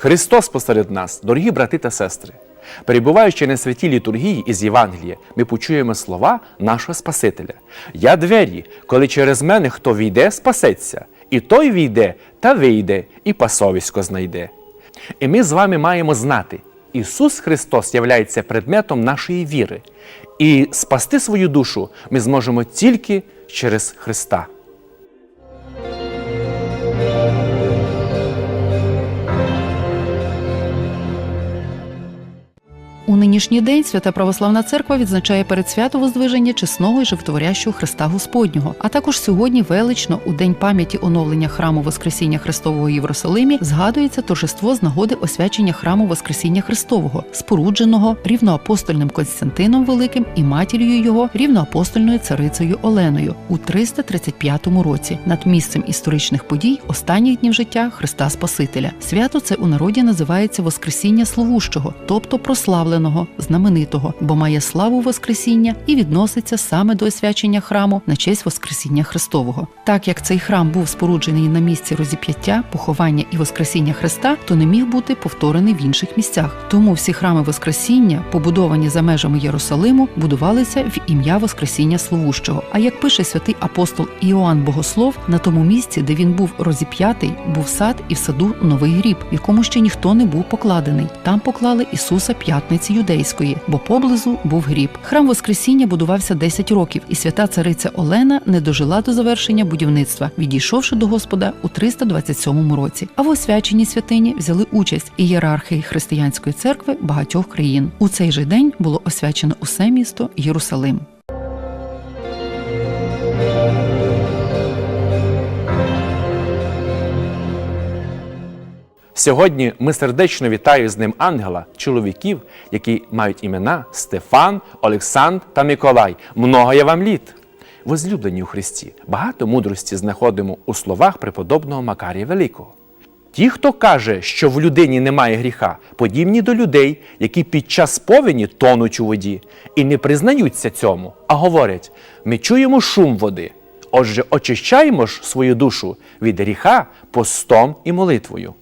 Христос посеред нас, дорогі брати та сестри. Перебуваючи на святій літургії із Євангелія, ми почуємо слова нашого Спасителя. Я двері, коли через мене хто війде, спасеться, і той війде та вийде, і пасовисько знайде. І ми з вами маємо знати, Ісус Христос являється предметом нашої віри, і спасти свою душу ми зможемо тільки через Христа. У нинішній день Свята Православна Церква відзначає передсвято Воздвиження чесного і животворящого Христа Господнього. А також сьогодні велично, у день пам'яті оновлення храму Воскресіння Христового в Єрусалимі, згадується торжество з нагоди освячення храму Воскресіння Христового, спорудженого рівноапостольним Константином Великим і матір'ю його рівноапостольною царицею Оленою у 335 році над місцем історичних подій останніх днів життя Христа Спасителя. Свято це у народі називається Воскресіння Словущого, тобто прославленого, знаменитого, бо має славу Воскресіння і відноситься саме до освячення храму на честь Воскресіння Христового. Так як цей храм був споруджений на місці розіп'яття, поховання і Воскресіння Христа, то не міг бути повторений в інших місцях. Тому всі храми Воскресіння, побудовані за межами Єрусалиму, будувалися в ім'я Воскресіння Словущого. А як пише святий апостол Іоанн Богослов, на тому місці, де він був розіп'ятий, був сад і в саду новий гріб, в якому ще ніхто не був покладений. Там поклали Ісуса П'ятниці Юдейської, бо поблизу був гріб. Храм Воскресіння будувався 10 років, і свята цариця Олена не дожила до завершення будівництва, відійшовши до Господа у 327 році. А в освяченні святині взяли участь ієрархи християнської церкви багатьох країн. У цей же день було освячено усе місто Єрусалим. Сьогодні ми сердечно вітаю з ним ангела, чоловіків, які мають імена Стефан, Олександр та Миколай. Много я вам літ. Возлюблені у Христі, багато мудрості знаходимо у словах преподобного Макарія Великого. Ті, хто каже, що в людині немає гріха, подібні до людей, які під час повені тонуть у воді і не признаються цьому, а говорять: ми чуємо шум води. Отже, очищаємо ж свою душу від гріха постом і молитвою.